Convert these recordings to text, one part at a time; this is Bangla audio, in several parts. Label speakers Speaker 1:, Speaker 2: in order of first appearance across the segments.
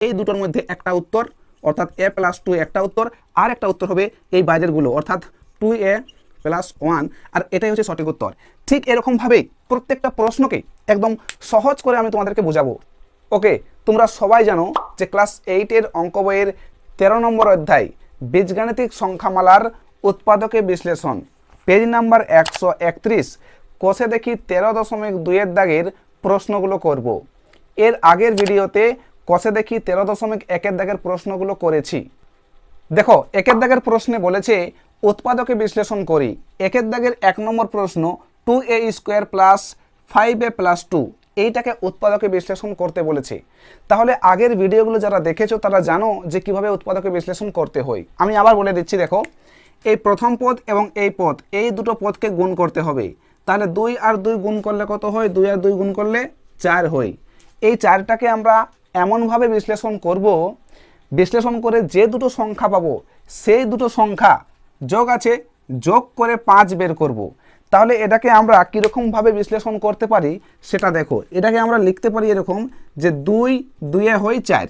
Speaker 1: এই দুটোর মধ্যে একটা উত্তর, অর্থাৎ এ প্লাস টু একটা উত্তর, আর একটা উত্তর হবে এই বাইরেরগুলো অর্থাৎ টু এ প্লাস ওয়ান আর এটাই হচ্ছে সঠিক উত্তর। ঠিক এরকমভাবেই প্রত্যেকটা প্রশ্নকে একদম সহজ করে আমি তোমাদেরকে বোঝাবো। ওকে তোমরা সবাই জানো যে ক্লাস এইটের অঙ্ক বইয়ের তেরো নম্বর অধ্যায়, বীজগাণিতিক সংখ্যামালার উৎপাদকে বিশ্লেষণ। পেজ নাম্বার একশো একত্রিশ, কোষে দেখি তেরো দশমিক দুইয়ের দাগের প্রশ্নগুলো করব। এর আগের ভিডিওতে কষে দেখি তেরো দশমিক একের দাগের প্রশ্নগুলো করেছি। দেখো, একের দাগের প্রশ্নে বলেছে, উৎপাদকে বিশ্লেষণ করি। একের দাগের এক নম্বর প্রশ্ন two a square plus five a plus two এইটাকে উৎপাদকে বিশ্লেষণ করতে বলেছে। তাহলে আগের ভিডিওগুলো যারা দেখেছ, তারা জানো যে কীভাবে উৎপাদকে বিশ্লেষণ করতে হয়। আমি আবার বলে দিচ্ছি, দেখো, এই প্রথম পদ এবং এই পদ, এই দুটো পদকে গুণ করতে হবে। তাহলে দুই আর দুই গুণ করলে কত হয়? দুই আর দুই গুণ করলে চার হয়। এই চারটাকে আমরা এমনভাবে বিশ্লেষণ করব, বিশ্লেষণ করে যে দুটো সংখ্যা পাবো, সেই দুটো সংখ্যা যোগ আছে, যোগ করে পাঁচ বের করব। তাহলে এটাকে আমরা কীরকমভাবে বিশ্লেষণ করতে পারি সেটা দেখো। এটাকে আমরা লিখতে পারি এরকম যে দুই দুইয়ে হয় চার।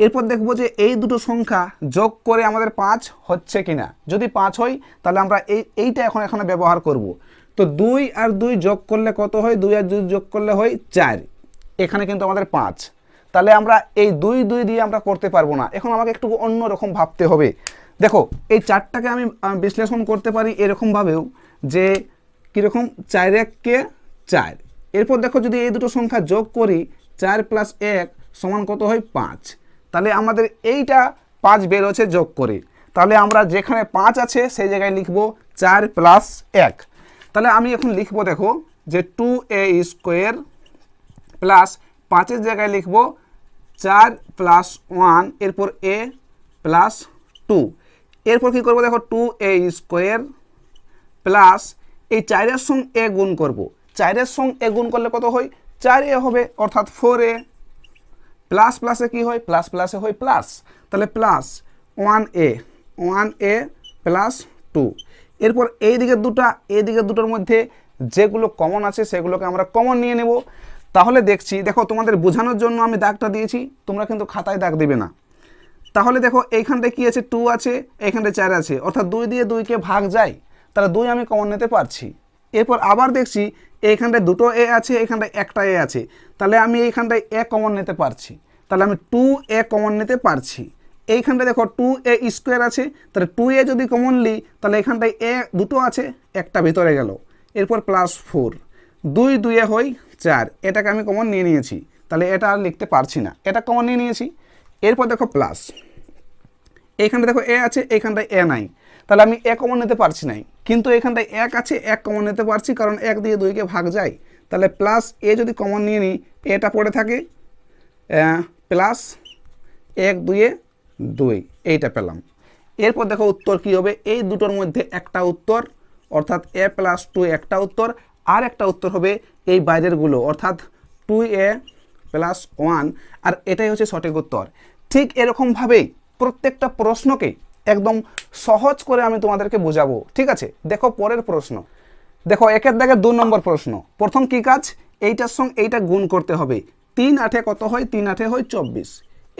Speaker 1: এরপর দেখব যে এই দুটো সংখ্যা যোগ করে আমাদের পাঁচ হচ্ছে কিনা। যদি পাঁচ হয়, তাহলে আমরা এই, এইটা এখন এখানে ব্যবহার করব। তো দুই আর দুই যোগ করলে কত হয়? দুই আর দুই যোগ করলে হয় চার। এখানে কিন্তু আমাদের পাঁচ। তাহলে আমরা এই দুই দুই দিয়ে আমরা করতে পারব না। এখন আমাকে একটু অন্য রকম ভাবতে হবে। দেখো, এই চারটাকে আমি বিশ্লেষণ করতে পারি এরকমভাবেও যে কীরকম চার এককে চার। এরপর দেখো যদি এই দুটো সংখ্যা যোগ করি, চার প্লাস এক সমান কত হয়? পাঁচ। তাহলে আমাদের এইটা পাঁচ বেরোচ্ছে যোগ করে। তাহলে আমরা যেখানে পাঁচ আছে, সেই জায়গায় লিখব চার প্লাস এক। তাহলে আমি এখন লিখব, দেখো, যে টু এ স্কোয়ার প্লাস পাঁচের জায়গায় লিখব চার প্লাস ওয়ান এরপর এ প্লাস টু এরপর কী করব দেখো টু এ স্কোয়ার প্লাস এই চারের সঙ্গে এ গুণ করব। চারের সঙ্গে এ গুণ করলে কত হয়? চার এ হবে, অর্থাৎ ফোর এ প্লাস প্লাসে কি হয়? প্লাস প্লাসে হয় প্লাস তাহলে plus one a one a plus two এরপর এই দিকের দুটা এই দিকের দুটোর মধ্যে যেগুলো কমন আছে, সেগুলোকে আমরা কমন নিয়ে নেব। তাহলে দেখছি, দেখো তোমাদের বোঝানোর জন্য আমি দাগটা দিয়েছি, তোমরা কিন্তু খাতায় দাগ দেবে না। তাহলে দেখো, এইখানটায় কি আছে? টু আছে, এইখানটায় চার আছে। অর্থাৎ দুই দিয়ে দুইকে ভাগ যায়, তাহলে দুই আমি কমন নিতে পারছি। এরপর আবার দেখছি, এইখানটায় দুটো এ আছে, এইখানটায় একটা এ আছে। তাহলে আমি এইখানটায় এ কমন নিতে পারছি। তাহলে আমি টু এ কমন নিতে পারছি। এইখানটায় দেখো টু এ স্কোয়ার আছে, তাহলে টু এ যদি কমন নিই তাহলে এখানটায় এ দুটো আছে, একটা ভিতরে গেল। এরপর প্লাস ফোর দুই দুইয়ে হই চার, এটাকে আমি কমন নিয়ে নিয়েছি। তাহলে এটা আর লিখতে পারছি না। এটা কমন নিয়ে নিয়েছি। এরপর দেখো প্লাস এইখানটা দেখো এ আছে, এইখানটায় এ নাই। তাহলে আমি এ কমন নিতে পারছি নাই। কিন্তু এখানটায় এক আছে, এক কমন নিতে পারছি, কারণ এক দিয়ে দুইকে ভাগ যায়। তাহলে প্লাস এ যদি কমন নিয়ে নিই এটা পড়ে থাকে প্লাস এক দুয়ে দুই। এইটা পেলাম। এরপর দেখো উত্তর কি হবে? এই দুটোর মধ্যে একটা উত্তর, অর্থাৎ এ প্লাস টু একটা উত্তর আর একটা উত্তর হবে এই বাইরেরগুলো, অর্থাৎ টু এ প্লাস ওয়ান আর এটাই হচ্ছে সঠিক উত্তর। ঠিক এরকমভাবেই প্রত্যেকটা প্রশ্নকে একদম সহজ করে আমি তোমাদেরকে বোঝাবো, ঠিক আছে? দেখো পরের প্রশ্ন। দেখো, একের দাগে দু নম্বর প্রশ্ন। প্রথম কি কাজ? এইটার সঙ্গে এইটা গুণ করতে হবে। তিন আঠে কত হয়? তিন আঠে হয় চব্বিশ।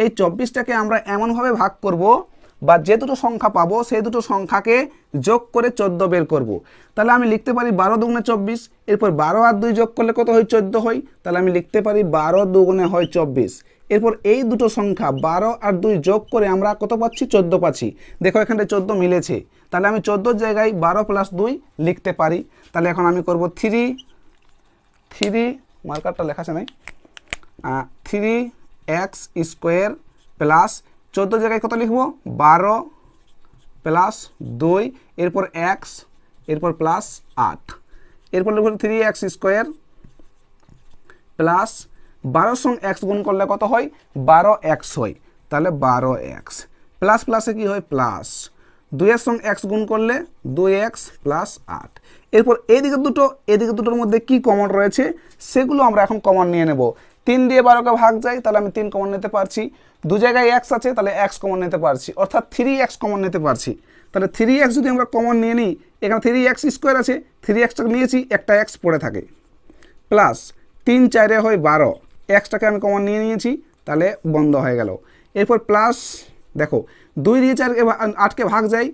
Speaker 1: এই চব্বিশটাকে আমরা এমনভাবে ভাগ করব বা যে দুটো সংখ্যা পাবো, সেই দুটো সংখ্যাকে যোগ করে চোদ্দ বের করব। তাহলে আমি লিখতে পারি বারো দুগুণে চব্বিশ, এরপর বারো আর দুই যোগ করলে কত হয়? চোদ্দ হয়। তাহলে আমি লিখতে পারি বারো দুগুণে হয় চব্বিশ। এরপর এই দুটো সংখ্যা বারো আর দুই যোগ করে আমরা কত পাচ্ছি? চোদ্দ পাচ্ছি। দেখো এখানে চোদ্দ মিলেছে। তাহলে আমি চোদ্দোর জায়গায় বারো প্লাস দুই লিখতে পারি। তাহলে এখন আমি করব থ্রি থ্রি মার্কারটা লেখা আছে নাই? থ্রি এক্স স্কোয়ার প্লাস চোদ্দ জায়গায় কত লিখব? বারো প্লাস দুই, এরপর এক্স এরপর প্লাস আট। এরপর লিখব থ্রি এক্স স্কোয়ার প্লাস বারোর সঙ্গে এক্স গুণ করলে কত হয়? বারো এক্স হয়। তাহলে বারো এক্স প্লাস প্লাসে কি হয়? প্লাস। দুইয়ের সঙ্গে এক্স গুণ করলে দুই এক্স প্লাস আট। এরপর এদিকে দুটো এদিকে দুটোর মধ্যে কি কমন রয়েছে? সেগুলো আমরা এখন কমন নিয়ে নেব। তিন দিয়ে বারোকে ভাগ যায়, তাহলে আমি তিন কমন নিতে পারছি। দু জায়গায় এক্স আছে, তাহলে এক্স কমন নিতে পারছি। অর্থাৎ থ্রি এক্স কমন নিতে পারছি। তাহলে থ্রি এক্স যদি আমরা কমন নিয়ে নিই, এখানে থ্রি এক্স স্কোয়ার আছে থ্রি এক্সটাকে নিয়েছি, একটা এক্স পড়ে থাকে। প্লাস তিন চারে হয় বারো এক্সটাকে আমি কমন নিয়ে নিয়েছি, তাহলে বন্ধ হয়ে গেল। এরপর প্লাস দেখো, দুই দিয়ে চারকে আটকে ভাগ যায়,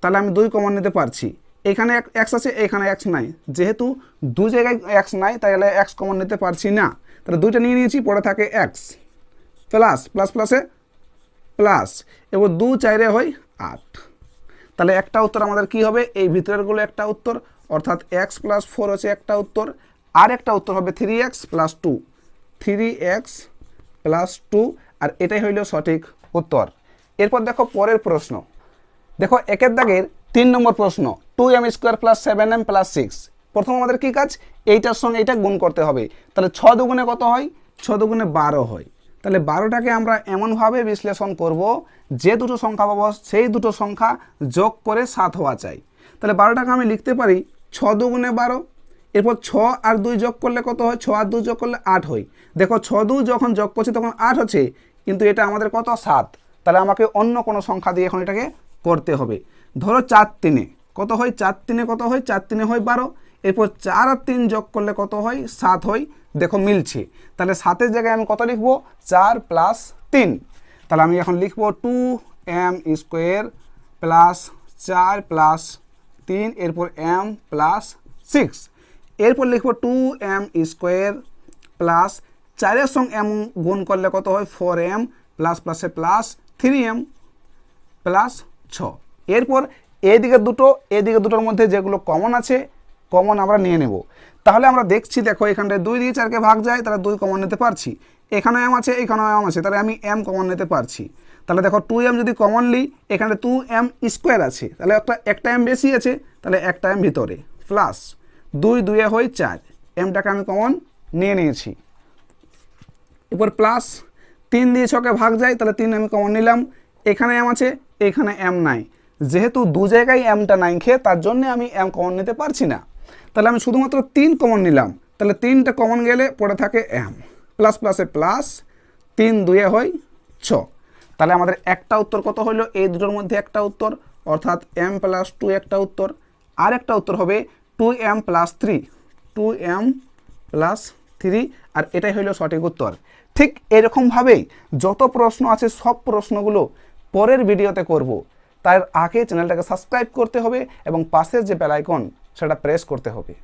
Speaker 1: তাহলে আমি দুই কমন নিতে পারছি। এখানে এক্স আছে, এখানে এক্স নাই। যেহেতু দু জায়গায় এক্স নাই, তাহলে এক্স কমন নিতে পারছি না। তাহলে দুইটা নিয়ে নিয়েছি, পরে থাকে এক্স প্লাস প্লাস প্লাসে প্লাস এবার দু চাইরে হয় আট। তাহলে একটা উত্তর আমাদের কি হবে? এই ভিতরেরগুলো একটা উত্তর, অর্থাৎ এক্স প্লাস ফোর হচ্ছে একটা উত্তর, আর একটা উত্তর হবে three x plus two three x plus two আর এটাই হইল সঠিক উত্তর। এরপর দেখো পরের প্রশ্ন। দেখো একের দাগের তিন নম্বর প্রশ্ন two m square plus seven m plus six প্রথম আমাদের কি কাজ? এইটার সঙ্গে এইটা গুণ করতে হবে। তাহলে ছ দুগুণে কত হয়? ছ দুগুণে বারো হয়। তাহলে বারোটাকে আমরা এমনভাবে বিশ্লেষণ করব, যে দুটো সংখ্যা পাবো, সেই দুটো সংখ্যা যোগ করে সাত হওয়া চাই। তাহলে বারোটাকে আমি লিখতে পারি ছ দুগুণে বারো, এরপর ছ আর দুই যোগ করলে কত হয়? ছ আর দুই যোগ করলে আট হয়। দেখো ছ দুই যখন যোগ করছি তখন আট হচ্ছে, কিন্তু এটা আমাদের কত? সাত। তাহলে আমাকে অন্য কোনো সংখ্যা দিয়ে এখন এটাকে করতে হবে। ধরো চার তিনে। কত হয়? চার তিনে কত হয়? চার তিনে হয় বারো। এরপর চার আর তিন যোগ করলে কত হয়? সাত হয়। দেখো মিলছে। তাহলে সাতের জায়গায় আমি কত লিখব? চার প্লাস তিন। তাহলে আমি এখন লিখব টু এম স্কোয়ার প্লাস চার প্লাস তিন, এরপর এম প্লাস সিক্স এরপর লিখব টু এম স্কোয়ার প্লাস চারের সঙ্গে এম গুণ করলে কত হয়? ফোর এম প্লাস প্লাসে প্লাস থ্রি এম প্লাস ছ। এরপর এদিকে দুটো, এদিকে দুটোর মধ্যে যেগুলো কমন আছে কমন আমরা নিয়ে নেব। তাহলে আমরা দেখছি, দেখো, এখানটায় দুই দিয়ে চারকে ভাগ যায়, তাহলে দুই কমন নিতে পারছি। এখানেও এম আছে, এখানেও এম আছে, তাহলে আমি এম কমন নিতে পারছি। তাহলে দেখো টু এম যদি কমন নিই এখানে টু এম স্কোয়ার আছে। তাহলে একটা একটা এম বেশি আছে, তাহলে একটা এম ভিতরে প্লাস দুই দুয়ে হয় চার। এমটাকে আমি কমন নিয়ে নিয়েছি। এরপর প্লাস তিন দিয়ে ছকে ভাগ যায়, তাহলে তিন আমি কমন নিলাম। এখানে এম আছে, এখানে এম নাই। যেহেতু দু জায়গায় এমটা নাই খেয়ে, তার জন্য আমি এম কমন নিতে পারছি না। তাহলে আমি শুধুমাত্র তিন কমন নিলাম। তাহলে তিনটা কমন গেলে পড়ে থাকে এম প্লাস প্লাসে প্লাস তিন দুয়ে হয় ছ। তাহলে আমাদের একটা উত্তর কত হইল? এই দুটোর মধ্যে একটা উত্তর, অর্থাৎ এম প্লাস টু একটা উত্তর। আর একটা উত্তর হবে two m plus three two m plus three আর এটাই হইল সঠিক উত্তর। ঠিক এরকমভাবেই যত প্রশ্ন আছে, সব প্রশ্নগুলো পরের ভিডিওতে করব। তার আগে চ্যানেলটাকে সাবস্ক্রাইব করতে হবে এবং পাশের যে বেল আইকন সেটা প্রেস করতে হবে।